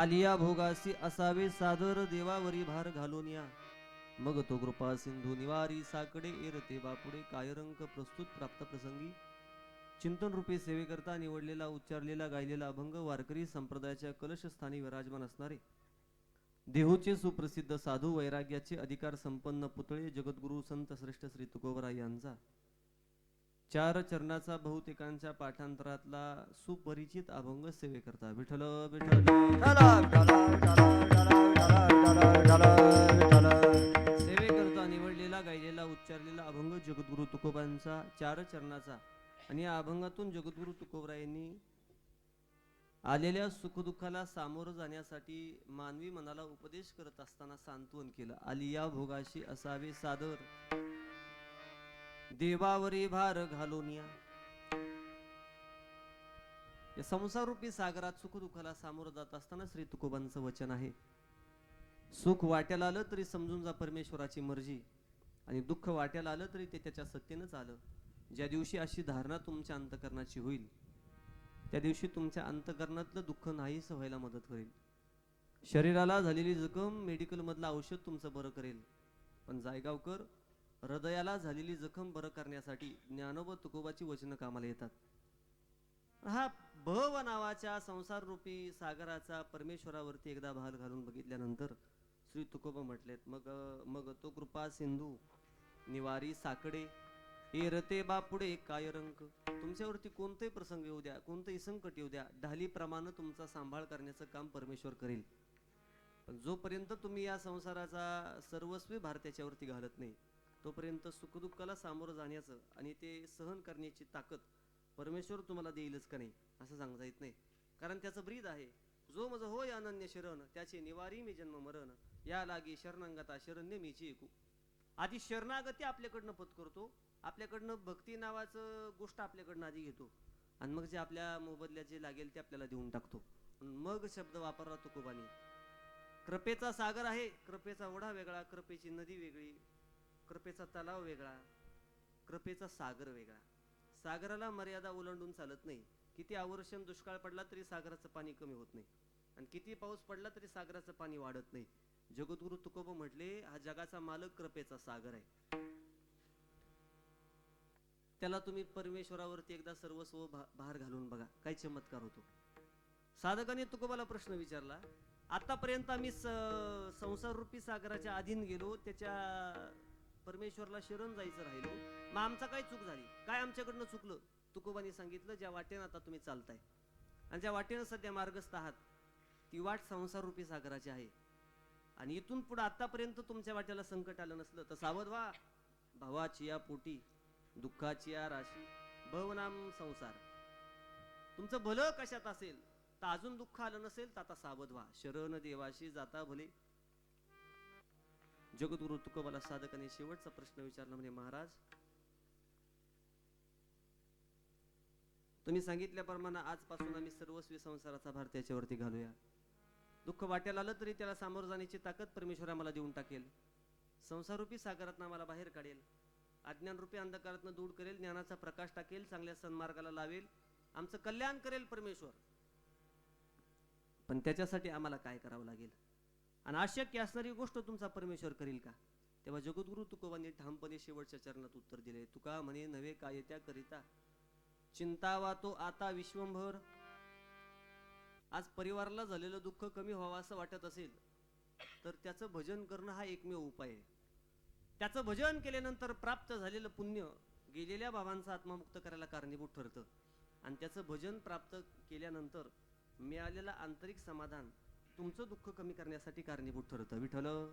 आलिया भोगासी असावे सादर देवावरी भार घालून या. मग तो कृपा सिंधू निवारी साकडे एरते बापुडे कायरंक प्रस्तुत प्राप्त प्रसंगी. चिंतन रूपी सेवेकरता निवडलेला उच्चारलेला गायलेला अभंग वारकरी संप्रदायाच्या कलशस्थानी विराजमान असणारे. देहूचे सुप्रसिद्ध साधू वैराग्याचे अधिकार संपन्न पुतळे जगद्गुरु संत श्रेष्ठ श्री तुकोबरा यांचा. चार चरणाचा बहुतेकांच्या पाठांतरातला सुपरिचित अभंग सेवेकरता विठल सेवेकरता निवडलेला गायलेला उच्चारलेला अभंग जगद्गुरु तुकोबांचा चार चरणाचा. आणि या अभंगातून जगद्गुरु तुकोबरायांनी आलेल्या सुखदुःखाला सामोरं जाण्यासाठी मानवी मनाला उपदेश करत असताना सांत्वन केलं. आलिया भोगाशी असावे सादर. देवावरी भार घालून या. या सागरात सुखदुःखाला सामोरं जात असताना श्री तुकोबांचं वचन आहे. सुख वाट्याला आलं तरी समजून जा परमेश्वराची मर्जी आणि दुःख वाट्याला आलं तरी ते त्याच्या सत्तेनंच आलं. ज्या दिवशी अशी धारणा तुमच्या अंतकरणाची होईल त्या दिवशी तुमच्या अंतकरणातलं दुःख नाहीच व्हायला मदत करेल. शरीराला झालेली जखम मेडिकल मधलं औषध तुमचं बरं करेल. पण जायगावकर हृदयाला झालेली जखम बरं करण्यासाठी ज्ञानोबा तुकोबाची वचनं कामाला येतात. हा भव नावाच्या संसार रूपी सागराचा परमेश्वरावरती एकदा भाल घालून बघितल्यानंतर श्री तुकोबा म्हटलेत मग मग तो कृपा सिंधू निवारी साकडे एरते बापुडे काय रंग तुमच्यावरती कोणताही प्रसंग येऊ द्या कोणतंही संकट येऊ द्या ढालीप्रमाणे तुमचा सांभाळ करण्याचं काम परमेश्वर करेल. पण जोपर्यंत तुम्ही या संसाराचा सर्वस्वी भारताच्यावरती घालत नाही तोपर्यंत सुखदुःखाला सामोरं जाण्याचं आणि ते सहन करण्याची ताकद परमेश्वर तुम्हाला देईलच का नाही असं सांगता येत नाही. कारण त्याचं ब्रीद आहे जो मज होय अनन्य शरण त्याचे निवारी मी जन्म मरण या लागी शरणांगता शरण्य मीची ऐकू आधी शरणागती आपल्याकडनं पत्करतो आपल्याकडनं भक्ती नावाचं गोष्ट आपल्याकडनं आधी घेतो आणि मग जे आपल्या मोबदल्या जे लागेल ते आपल्याला देऊन टाकतो. मग शब्द वापरला तुकोबानी कृपेचा सागर आहे कृपेचा ओढा वेगळा कृपेची नदी वेगळी कृपेचा तलाव वेगळा कृपेचा सागर वेगळा. सागराला मर्यादा ओलांडून चालत नाही. किती आवर्षण दुष्काळ पडला तरी सागराचं पाणी कमी होत नाही. आणि किती पाऊस पडला तरी सागराचं पाणी वाढत नाही. जगद्गुरु तुकोबा म्हटले हा जगाचा मालक कृपेचा सागर आहे. त्याला तुम्ही परमेश्वरावरती एकदा सर्वस्व भार घालून बघा. काय चमत्कार होतो. साधकाने तुकोबाला प्रश्न विचारला आतापर्यंत आम्ही संसार रूपी सागराच्या अधीन गेलो त्याच्या परमेश्वरला शरण जायचं राहिलो. मग आमचा काय चूक झाली? काय आमच्याकडनं चुकलं? तुकोबाने सांगितलं ज्या वाटेनं आता तुम्ही चालताय आणि ज्या वाटेनं सध्या मार्गस्थ आहात ती वाट संसार रूपी सागराची आहे. आणि इथून पुढे आतापर्यंत तुमच्या वाट्याला संकट आलं नसलं तर सावध व्हा. भावाची या पोटी दुःखाची या राशी भवनाम संसार. तुमचं भलं कशात असेल? तर अजून दुःख आलं नसेल तर आता सावध व्हा. शरण देवाशी जाता भले. जगद्गुरु तुकोबाला साधकाने शेवटचा प्रश्न विचारला म्हणजे महाराज तुम्ही सांगितल्याप्रमाणे आजपासून आम्ही सर्वस्वी संसाराचा भार त्याच्यावरती घालूया. दुःख वाट्याला आलं तरी त्याला सामोरं जाण्याची ताकद परमेश्वर आम्हाला देऊन टाकेल. संसारूपी सागरातनं आम्हाला बाहेर काढेल. अज्ञानरूपी अंधकारातनं दूर करेल ज्ञानाचा प्रकाश टाकेल चांगल्या सन्मार्गाला लावेल. आमचं कल्याण करेल परमेश्वर. पण त्याच्यासाठी आम्हाला काय करावं लागेल? आणि अशक्य असणारी गोष्ट तुमचा परमेश्वर करील का? तेव्हा जगद्गुरु तुकोबांनी ठामपणे शेवटच्या चरणात उत्तर दिले तुका म्हणे नव्हे का येत्या करिता? चिंतावा तो आता विश्वंभर. आज परिवाराला झालेलं दुःख कमी व्हावं असं वाटत असेल तर त्याचं भजन करणं हा एकमेव उपाय आहे. त्याचं भजन केल्यानंतर प्राप्त झालेलं पुण्य गेलेल्या भावांचा आत्मामुक्त करायला कारणीभूत ठरतं. आणि त्याचं भजन प्राप्त केल्यानंतर मिळालेलं आंतरिक समाधान तुमचं दुःख कमी करण्यासाठी कारणीभूत ठरतं. विठ्ठल.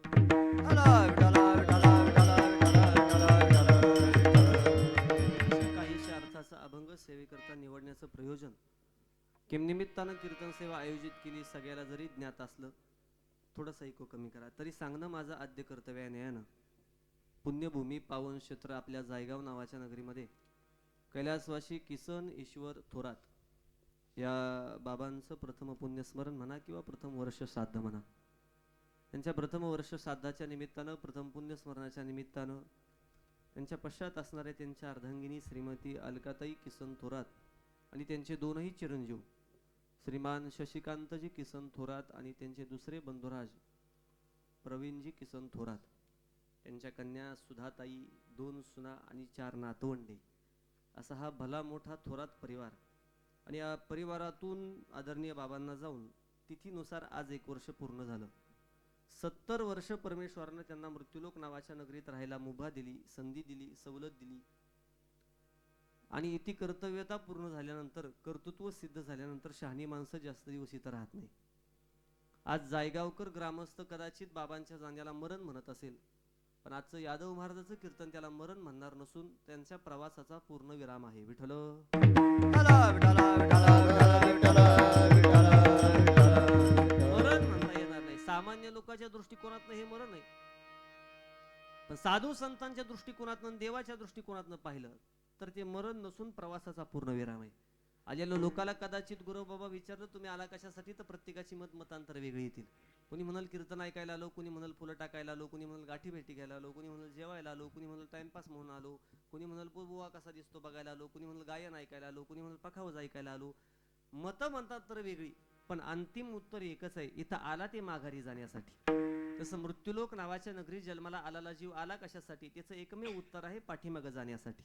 काहीशा अर्थाचा अभंग सेवेकरता निवडण्याचं प्रयोजन. किमनिमित्तानं कीर्तन सेवा आयोजित केली सगळ्याला जरी ज्ञात असलं थोडंसं ऐकू कमी करा. तरी सांगणं माझं आद्य कर्तव्य आहे न्यायानं. पुण्यभूमी पावन क्षेत्र आपल्या जायगाव नावाच्या नगरीमध्ये. कैलासवासी किसन ईश्वर थोरात. या बाबांचं प्रथम पुण्यस्मरण म्हणा किंवा प्रथम वर्ष श्राद्ध म्हणा. त्यांच्या प्रथम वर्ष श्राद्धाच्या निमित्तानं प्रथम पुण्यस्मरणाच्या निमित्तानं त्यांच्या पश्चात असणाऱ्या त्यांच्या अर्धांगिनी श्रीमती अलकाताई किसन थोरात आणि त्यांचे दोनही चिरंजीव श्रीमान शशिकांतजी किसन थोरात आणि त्यांचे दुसरे बंधुराज प्रवीणजी किसन थोरात. त्यांच्या कन्या सुधाताई दोन सुना आणि चार नातवंडे. असा हा भला मोठा थोरात परिवार. आणि या परिवारातून आदरणीय बाबांना जाऊन तिथीनुसार आज एक वर्ष पूर्ण झालं. सत्तर वर्ष परमेश्वरानं त्यांना मृत्यूलोक नावाच्या नगरीत राहायला मुभा दिली संधी दिली सवलत दिली. आणि ती कर्तव्यता पूर्ण झाल्यानंतर कर्तृत्व सिद्ध झाल्यानंतर शहाणी माणसं जास्त दिवस इथं राहत नाही. आज जायगावकर ग्रामस्थ कदाचित बाबांच्या जाण्याला मरण म्हणत असेल. पण आजचं यादव महाराजाचं कीर्तन त्याला मरण म्हणणार नसून त्यांच्या प्रवासाचा पूर्ण विराम आहे. विठ्ठला. मरण म्हणता येणार नाही. सामान्य लोकांच्या दृष्टिकोनातनं हे मरण आहे. पण साधू संतांच्या दृष्टिकोनातनं देवाच्या दृष्टिकोनातनं पाहिलं तर ते मरण नसून प्रवासाचा पूर्ण विराम आहे. आलेल्या लोकाला कदाचित गुरु बाबा विचारलं तुम्ही आला कशासाठी? तर प्रत्येकाची मत मतांतर वेगळी येतील. कोणी म्हणाल कीर्तन ऐकायला आलो कोणी म्हणाल फुलं टाकायला आलो कोणी म्हणाल गाठी भेटी घ्यायला आलो कोणी म्हणाल जेवायला आलो कोणी म्हणाल टाइमपास म्हणून आलो कोणी म्हणाल बुवा कसा दिसतो बघायला आलो कोणी म्हणाल गायन ऐकायला आलो कोणी म्हणाल पखावज ऐकायला आलो. मतं म्हणतात तर वेगळी पण अंतिम उत्तर एकच आहे इथं आला ते माघारी जाण्यासाठी. तसं मृत्यूलोक नावाच्या नगरी जन्माला आलाला जीव आला कशासाठी? त्याचं एकमेव उत्तर आहे पाठीमागं जाण्यासाठी.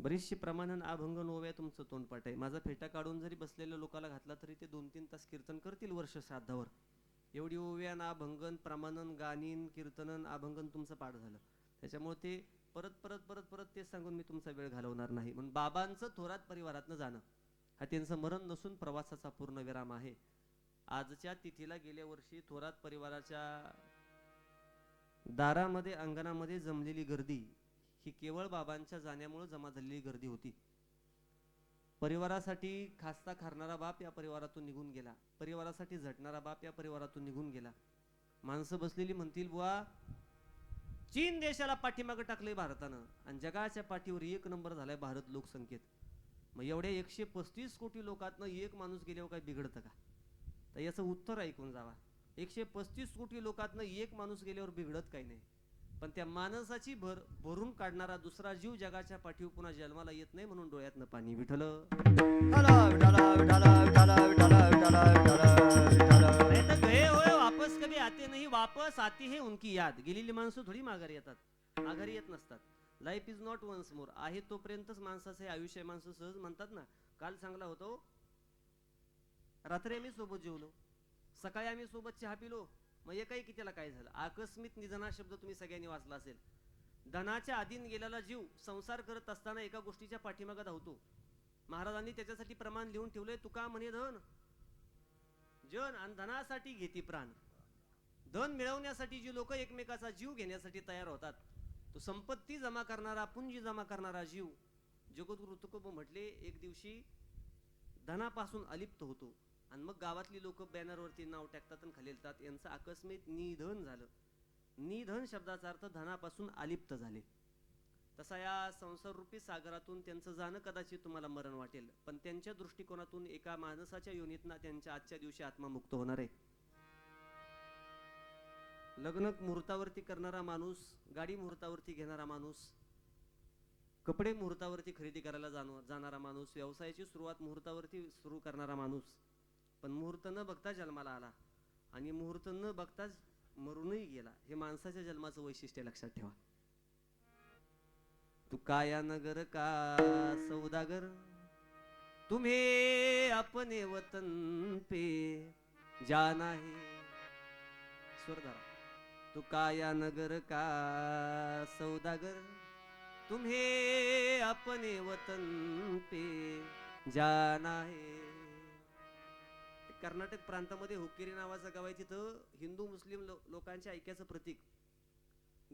बरीचशी प्रमाणानं अभंग नोव्या तुमचं तोंडपाठ आहे. माझा फेटा काढून जरी बसलेल्या लोकाला घातला तरी ते दोन तीन तास कीर्तन करतील वर्ष श्राद्धावर एवढी ओव्या अभंगन प्रमाणन गाणीन कीर्तनन अभंगन तुमचं पाठ झालं. त्याच्यामुळे ते परत परत परत परत तेच सांगून मी तुमचा वेळ घालवणार नाही. म्हणून बाबांचं थोरात परिवारातनं जाणं. हा त्यांचं मरण नसून प्रवासाचा पूर्ण विराम आहे. आजच्या तिथीला गेल्या वर्षी थोरात परिवाराच्या दारामध्ये अंगणामध्ये जमलेली गर्दी ही केवळ बाबांच्या जाण्यामुळे जमा झालेली गर्दी होती. परिवारासाठी खासता खारणारा बाप या परिवारातून निघून गेला. परिवारासाठी झटणारा बाप या परिवारातून निघून गेला. माणसं बसलेली म्हणतील बुवा चीन देशाला पाठीमागं टाकलंय भारतानं आणि जगाच्या पाठीवर एक नंबर झालाय भारत लोकसंख्येत. मग एवढ्या एकशे पस्तीस कोटी लोकातनं एक माणूस गेल्यावर काय बिघडतं का? तर याचं उत्तर ऐकून जावा. एकशे पस्तीस कोटी लोकातनं एक माणूस गेल्यावर बिघडत काही नाही. पण त्या माणसाची भर भरून काढणारा दुसरा जीव जगाच्या पाठीव पुन्हा जन्माला येत नाही म्हणून डोळ्यातनं पाणी विठल. वापस कधी आते नाही वापस आती हे उनकी याद. गेलेली माणसं थोडी माघारी येतात. माघारी येत नसतात. Life is not once more आहे तोपर्यंतच माणसाचं आयुष्य माणसं सहज म्हणतात ना काल चांगला होतो. रात्री आम्ही सोबत जेवलो. सकाळी आम्ही सोबत चहा पिलो. म्हणजे मग एकही की त्याला काय झालं? आकस्मिक निधना शब्द तुम्ही सगळ्यांनी वाचला असेल. धनाच्या आधीन गेलेला जीव संसार करत असताना एका गोष्टीच्या पाठीमागं धावतो. महाराजांनी त्याच्यासाठी प्रमाण लिहून ठेवलंय तुका म्हणे धन. जन आणि धनासाठी घेती प्राण. धन मिळवण्यासाठी जी लोक एकमेकाचा जीव घेण्यासाठी तयार होतात तो संपत्ती जमा करणारा पुंजी जमा करणारा जीव जगद्गुरु तुकोब म्हटले एक दिवशी धनापासून अलिप्त होतो. आणि मग गावातली लोक बॅनरवरती नाव टाकतात आणि खाली यांचं आकस्मिक निधन झालं. निधन शब्दाचा अर्थ धनापासून अलिप्त झाले. तसा या संसाररूपी सागरातून त्यांचं जाणं कदाचित तुम्हाला मरण वाटेल. पण त्यांच्या दृष्टिकोनातून एका माणसाच्या योनीतना त्यांच्या आजच्या दिवशी आत्मा मुक्त होणार आहे. लग्न मुहूर्तावरती करणारा माणूस गाडी मुहूर्तावरती घेणारा माणूस कपडे मुहूर्तावरती खरेदी करायला जाणव जाणारा माणूस व्यवसायाची सुरुवात मुहूर्तावरती सुरू करणारा माणूस पण मुहूर्त न बघता जन्माला आला. आणि मुहूर्त न बघताच मरूनही गेला. हे माणसाच्या जन्माचं वैशिष्ट्य लक्षात ठेवा. तू काया नगर का सौदागर? तुम्ही अपने वतन पे जाना है स्वरधारा तू काया नगर का सौदागर? तुम्हे अपने वतन पे जाना है कर्नाटक प्रांतामध्ये हुक्केरी नावाचं गाव आहे तिथं हिंदू मुस्लिम लो- लोकांच्या ऐक्याचं प्रतीक.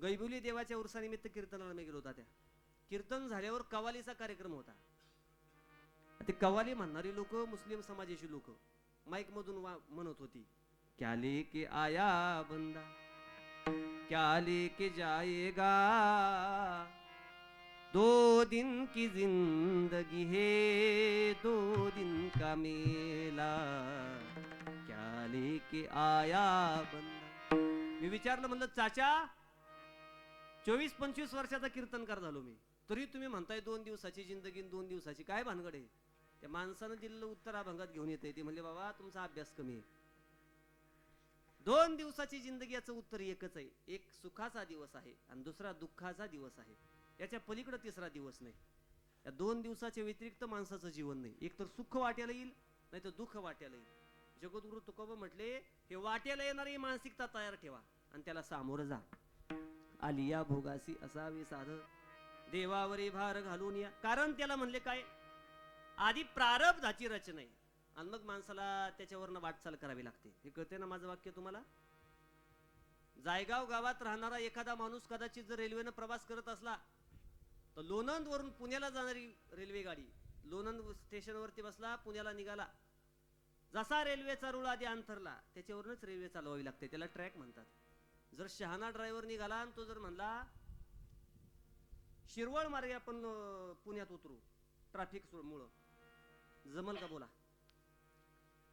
गैबुली देवाच्या उर्सानिमित्त कीर्तनाला मी गेलो होता त्या. कीर्तन झाल्यावर कवालीचा कार्यक्रम होता. ते कवाली म्हणणारी लोक मुस्लिम समाजाची लोक. माईक मधून म्हणत होती क्या लेके आया बंदा? क्या लेके जाएगा? दो दिन की जिंदगी है दो दिन का मेला। क्या लेके आया बंदा? मी विचारलं म्हणलं चाचा चोवीस पंचवीस वर्षाचा कीर्तनकार झालो मी. तरी तुम्ही म्हणताय दोन दिवसाची जिंदगी दोन दिवसाची काय भानगड आहे? त्या माणसानं दिलेलं उत्तर अभंगात घेऊन येते ते म्हणले बाबा तुमचा अभ्यास कमी आहे. दोन दिवसाची जिंदगी याचं उत्तर एकच आहे. एक सुखाचा दिवस आहे आणि दुसरा दुःखाचा दिवस आहे. याच्या पलीकडे तिसरा दिवस नाही. या दोन दिवसाच्या व्यतिरिक्त माणसाचं जीवन नाही. एक तर सुख वाट्याला येईल नाही तर दुःख वाट्याला येईल. जगद्गुरु तुकोबा म्हटले हे वाट्याला येणारी मानसिकता तयार ठेवा आणि त्याला सामोरं जा. आली या भोगासी असावे साध. देवावरी भार घालून या. कारण त्याला म्हणले काय? आधी प्रारब्धाची रचना आहे. आणि मग माणसाला त्याच्यावरनं वाटचाल करावी लागते. हे कळते ना माझं वाक्य तुम्हाला? जायगाव गावात राहणारा एखादा माणूस कदाचित जर रेल्वेनं प्रवास करत असला तर लोणंद वरून पुण्याला जाणारी रेल्वे गाडी. लोणंद स्टेशनवरती बसला पुण्याला निघाला. जसा रेल्वेचा रुळ आधी अंथरला त्याच्यावरूनच रेल्वे चालवावी लागते. त्याला ट्रॅक म्हणतात. जर शहाणा ड्रायव्हर निघाला आणि तो जर म्हणला शिरवळ मार्गे आपण पुण्यात उतरू ट्रॅफिक मुळ. जमल का बोला?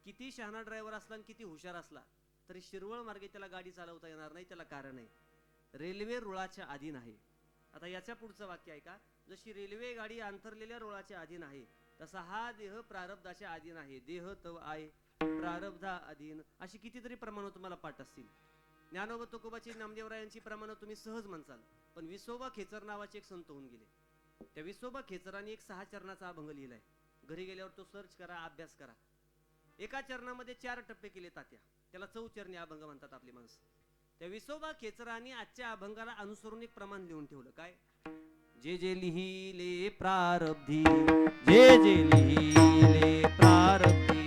किती शहाणा ड्रायव्हर असला आणि किती हुशार असला तरी शिरवळ मार्गे त्याला गाडी चालवता येणार नाही त्याला कारण आहे. रेल्वे रुळाच्या अधीन आहे. आता याच्या पुढचं वाक्य आहे का? जशी रेल्वे गाडी अंतरलेल्या रोळाच्या अधीन आहे तसा हा देह प्रारब्धाच्या अधीन आहे. देह तव आहे प्रारब्धा अधीन अशी कितीतरी प्रमाण तुम्हाला पाठ असतील. ज्ञानोबा तुकोबाची नामदेवरायांची प्रमाण तुम्ही सहज म्हणसाल पण विसोबा खेचर नावाचे एक संत होऊन गेले. त्या विसोबा खेचराने एक सहा चरणाचा अभंग लिहिलाय. घरी गेल्यावर तो सर्च करा अभ्यास करा. एका चरणामध्ये चार टप्पे केले तात्या. त्याला चौचरणी अभंग म्हणतात आपली माणसं. त्या विसोबा खेचराने आजच्या अभंगाला अनुसरून एक प्रमाण लिहून ठेवलं. काय? जे जे लिहिले प्रारब्धी जे जे लिहिले प्रारब्धी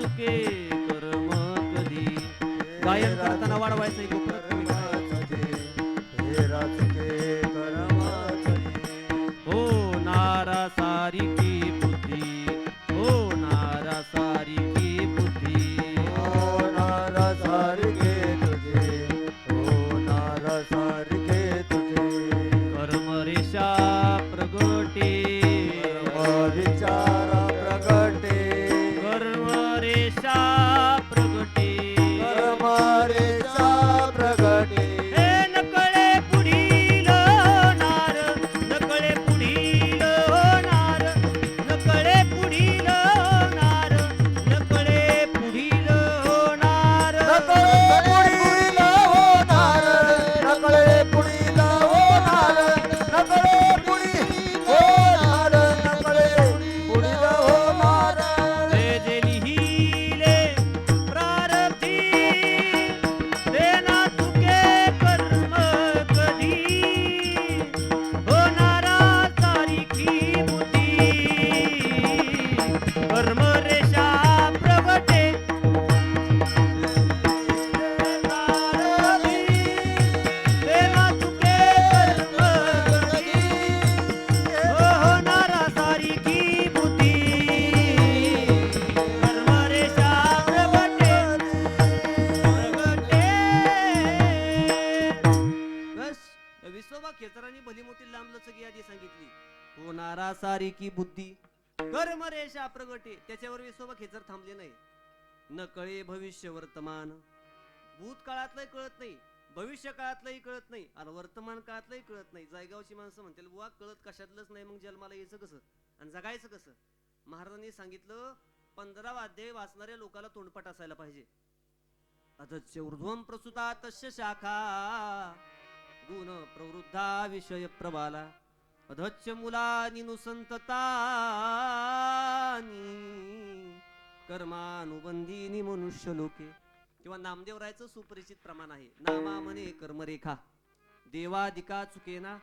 चुके कर्म कधी गायन करताना वाढवायचं होणारा सारिकी बुद्धी. कर्मरेषा प्रगटे त्याच्यावर विसोबा खेचर थांबले नाही. न कळे भविष्य वर्तमान. भूतकाळातलंही कळत नाही भविष्य काळातलंही कळत नाही आणि वर्तमान काळातलंही कळत नाही. जायगावची माणसं म्हणतील बुवा कळत कशातलंच नाही मग जन्माला यायचं कसं? आणि जगायचं कसं? महाराजांनी सांगितलं पंधरा अध्याय वाचणाऱ्या लोकाला तोंडपाठ असायला पाहिजे. अथच ऊर्ध्वम प्रसुता तस्य शाखा गुण प्रवृद्धा विषय प्रबाला. अधच्च मुलानी नुसंततानी कर्मानुबंधीनी मनुष्य लोके. किंवा नामदेवरायचं सुपरिचित प्रमाण आहे. नामा म्हणे कर्मरेखा. देवादिका चुकेना.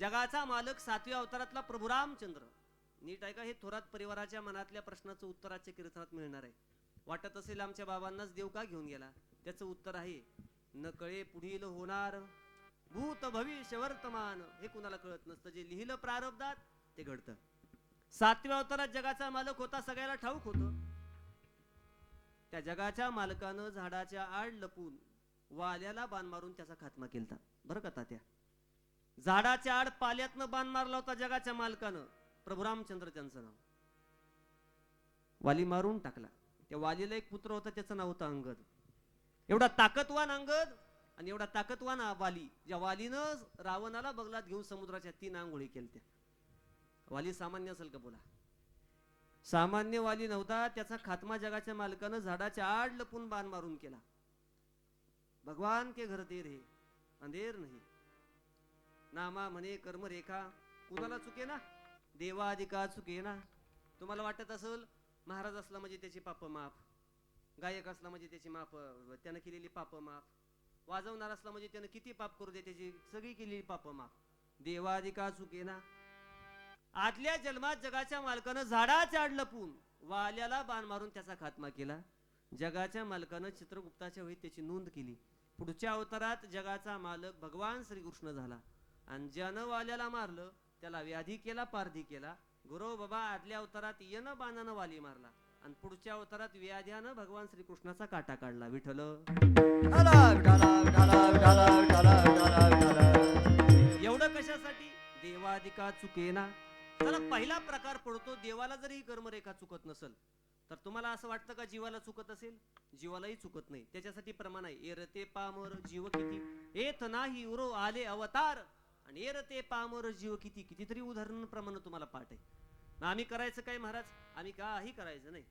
जगाचा मालक सातव्या अवतारातला प्रभू रामचंद्र. नीट ऐका हे थोरात परिवाराच्या मनातल्या प्रश्नाचं उत्तर आजच्या कीर्तनात मिळणार आहे. वाटत असेल आमच्या बाबांनाच देव का घेऊन गेला. त्याचं उत्तर आहे न कळे पुढील होणार. भूत भविष्य वर्तमान. हे कुणाला कळत नसतं. जे लिहिलं प्रारब्धात ते घडतं. सातव्या अवतारात जगाचा मालक होता सगळ्याला ठाऊक होतं. त्या जगाच्या मालकानं झाडाच्या आड लपून वाल्याला बाण मारून त्याचा खात्मा केला बरं का त्या झाडाच्या आड पाल्यातनं बाण मारला होता जगाच्या मालकानं. प्रभू रामचंद्र त्यांचं नाव. वाली मारून टाकला. त्या वालीला एक पुत्र होता त्याचं नाव होतं अंगद. एवढा ताकदवान अंगद आणि एवढा ताकदवान वाली. ज्या वालीनं रावणाला बगलात घेऊन समुद्राच्या तीन आंघोळी केल्या वाली सामान्य असेल का बोला? सामान्य वाली नव्हता त्याचा खात्मा जगाच्या मालकानं झाडाच्या आड लपून बाण मारून केला. भगवान के घर देर हे अंधेर नाही. नामा म्हणे कर्म रेखा कुणाला चुके ना देवाधिका चुके ना तुम्हाला वाटत असेल महाराज असला म्हणजे त्याची पाप माफ गायक असला म्हणजे त्याची माफ त्यानं केलेली पाप माफ. वाजवणार असला म्हणजे त्यानं किती पाप करू दे त्याची सगळी केलेली पाप माफ. देवाधिका चुके ना? आदल्या जन्मात जगाच्या मालकानं झाडा चाड लपून वाल्याला बाण मारून त्याचा खात्मा केला. जगाच्या मालकानं चित्रगुप्ताच्या वेळी त्याची नोंद केली. पुढच्या अवतारात जगाचा मालक भगवान श्रीकृष्ण झाला. आणि ज्यानं वाल्याला मारलं त्याला व्याधी केला पारधी केला. गुरु बाबा आदल्या अवतारात येणं बाणानं वाली मारला. आणि पुढच्या अवतारात व्याध्यानं भगवान श्रीकृष्णाचा काटा काढला. विठल एवढं कशासाठी? देवाधिका चुकेना. चला पहिला प्रकार पडतो. देवाला जरी कर्मरेखा चुकत नसल तर तुम्हाला असं वाटतं का जीवाला चुकत असेल? जीवालाही चुकत नाही. त्याच्यासाठी प्रमाण आहे. एरते पामर जीव किती? एथ नाही उरो आले अवतार. आणि एरते पामर जीव किती? कितीतरी उदाहरण प्रमाण तुम्हाला पाठ आहे. मग आम्ही करायचं काय महाराज? आम्ही काही करायचं नाही.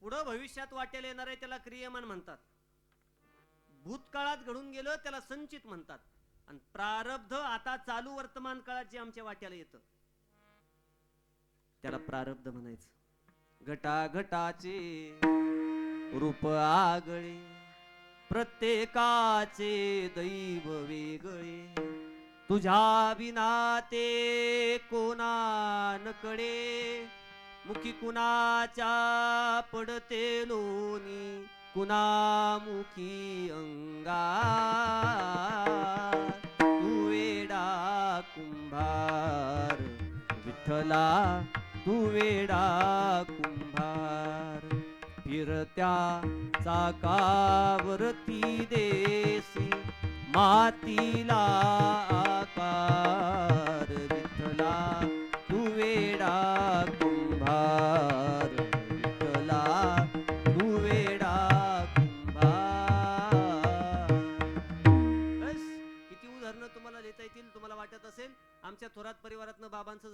पुढं भविष्यात वाटेल येणार आहे त्याला क्रियमान म्हणतात. भूतकाळात घडून गेलं त्याला संचित म्हणतात. आणि प्रारब्ध आता चालू वर्तमान काळात जे आमच्या वाट्याला येतं. त्याला प्रारब्ध म्हणायचं. घटा घटाचे रूप आगळे प्रत्येकाचे दैव वेगळे. तुझ्या विनाते कोणानकडे? मुखी कुणाच्या पडते लोणी? कुणामुखी अंगा तू वेडा कुंभार विठ्ठला तू वेडा कुंभार. फिरत्या चाकावरती देसी मातीला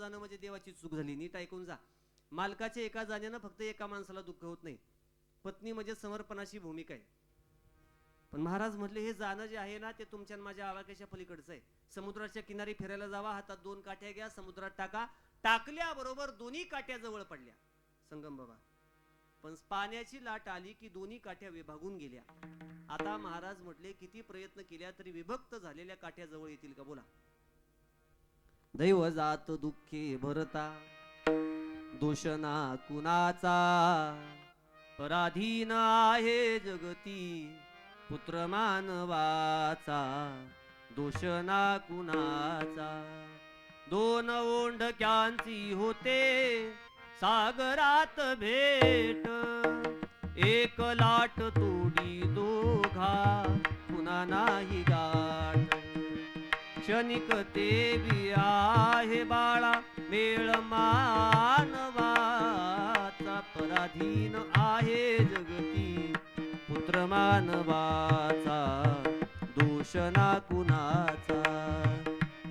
जाणं म्हणजे देवाची चूक झाली. नीट ऐकून जा. मालकाच्या एका जाण्यानं फक्त एका माणसाला दुःख होत नाही. पत्नी म्हणजे समर्पणाची भूमिका आहे. पण महाराज म्हटले हे जाणं जे आहे ना ते तुमच्या माझ्या आवाक्याच्या पलीकडचं आहे. समुद्राच्या किनारी फिरायला जावा हातात दोन काठ्या घ्या समुद्रात टाका. टाकल्याबरोबर दोन्ही काठ्या जवळ पडल्या. संगम बाबा पण पाण्याची लाट आली की दोन्ही काठ्या विभागून गेल्या. आता महाराज म्हटले किती प्रयत्न केल्या तरी विभक्त झालेल्या काठ्या जवळ येतील का? बोला. दैव जात दुःखे भरता दोषना कुणाचा? पराधीन आहे जगती पुत्र मानवाचा दोषना कुणाचा? दोन ओंढक्यांची होते सागरात भेट एक लाट तोडी दोघा पुन्हा नाही गा क्षणिक ते आहे बाळा मेळ मानवाचा पराधीन आहे जगती. पुत्र मानवाचा दोष ना कुणाचा.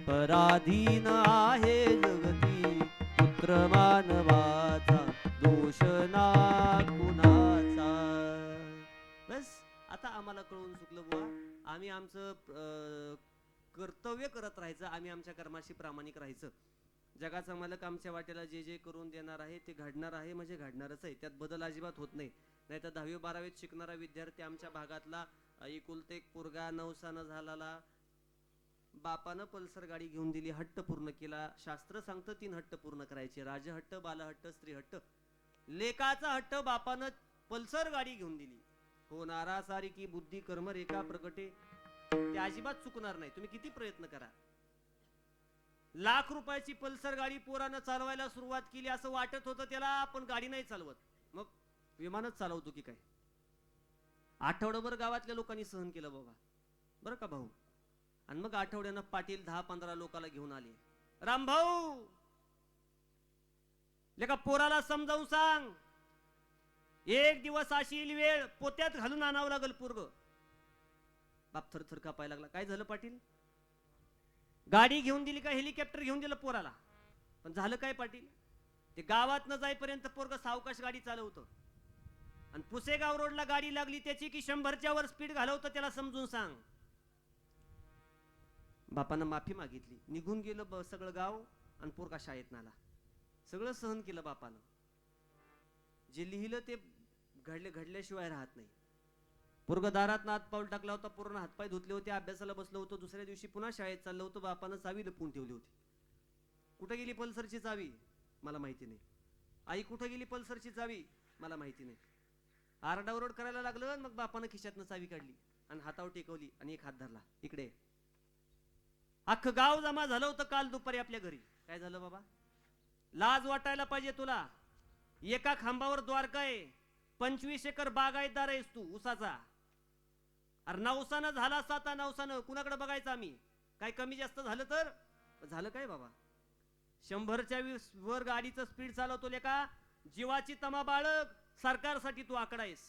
पराधीन आहे जगती पुत्र मानवाचा दोष ना कुणाचा. बस आता आम्हाला कळून चुकलं बुवा. आम्ही आमचं कर्तव्य करत राहायचं आम्ही आमच्या कर्माशी प्रामाणिक राहायचं. जगाचा मालक आमच्या वाट्याला जे जे करून देणार आहे ते घडणार आहे म्हणजे घडणारच आहे. त्यात बदल अजिबात होत नाही. नाहीतर दहावी बारावीत शिकणारा विद्यार्थी आमच्या भागातला एकुलते एक पोरगा नवसानं झालाला बापानं पल्सर गाडी घेऊन दिली हट्ट पूर्ण केला. शास्त्र सांगतं तीन हट्ट पूर्ण करायचे. राजहट्ट बालहट्ट स्त्रीहट्ट लेकाचा हट्ट बापानं पल्सर गाडी घेऊन दिली. होणारा सारी की बुद्धी कर्म रेखा प्रगटे. ते अजिबात चुकणार नाही. तुम्ही किती प्रयत्न करा. लाख रुपयाची पल्सर गाडी पोरानं चालवायला सुरुवात केली असं वाटत होतं त्याला आपण गाडी नाही चालवत. मग विमानच चालवतो की काय? आठवडाभर गावातल्या लोकांनी सहन केलं बाबा. बरं का भाऊ? आणि मग आठवड्यानं पाटील दहा पंधरा लोकाला घेऊन आले. राम भाऊ! लेका पोराला समजावून सांग. एक दिवस अशी येईल वेळ पोत्यात घालून आणावं लागल पोरग. बाप थरथर कापायला लागला. काय झालं पाटील? गाडी घेऊन दिली का हेलिकॉप्टर घेऊन दिलं पोराला? पण झालं काय पाटील? ते गावात न जाईपर्यंत पोरग सावकाश गाडी चालवतं. आणि पुसेगाव रोडला गाडी लागली त्याची की शंभरच्या वर स्पीड घालवतं त्याला समजून सांग. बापानं माफी मागितली. निघून गेलं ब- सगळं गाव आणि पोरगा शाळेत नाला. सगळं सहन केलं बापानं. जे लिहिलं ते घडले घडल्याशिवाय राहत नाही. पोरग नात हात पाऊल टाकला होता पूर्ण हातपाय धुतले होते अभ्यासाला बसलो होतो दुसऱ्या दिवशी पुन्हा शाळेत चाललो होतो बापानं चावी लपून ठेवली होती. कुठं गेली पल्सरची चावी? मला माहिती नाही. आई कुठं गेली पल्सरची चावी? मला माहिती नाही. आरडाओरड करायला लागलं आणि मग बापानं खिशातनं चावी काढली आणि हातावर टेकवली आणि एक हात धरला. इकडे. अख्खं गाव जमा झालं होतं काल दुपारी आपल्या घरी. काय झालं बाबा? लाज वाटायला पाहिजे तुला. एका खांबावर द्वारका आहे. पंचवीस एकर बागायतदार आहेस तू उसाचा अरे नवसानं झाला साता नवसानं. कुणाकडे बघायचं आम्ही? काय कमी जास्त झालं तर? झालं काय बाबा? शंभरच्या वीस वर गाडीचं स्पीड चालवतो लेका जीवाची तमा बाळग सरकारसाठी तू आकडा आहेस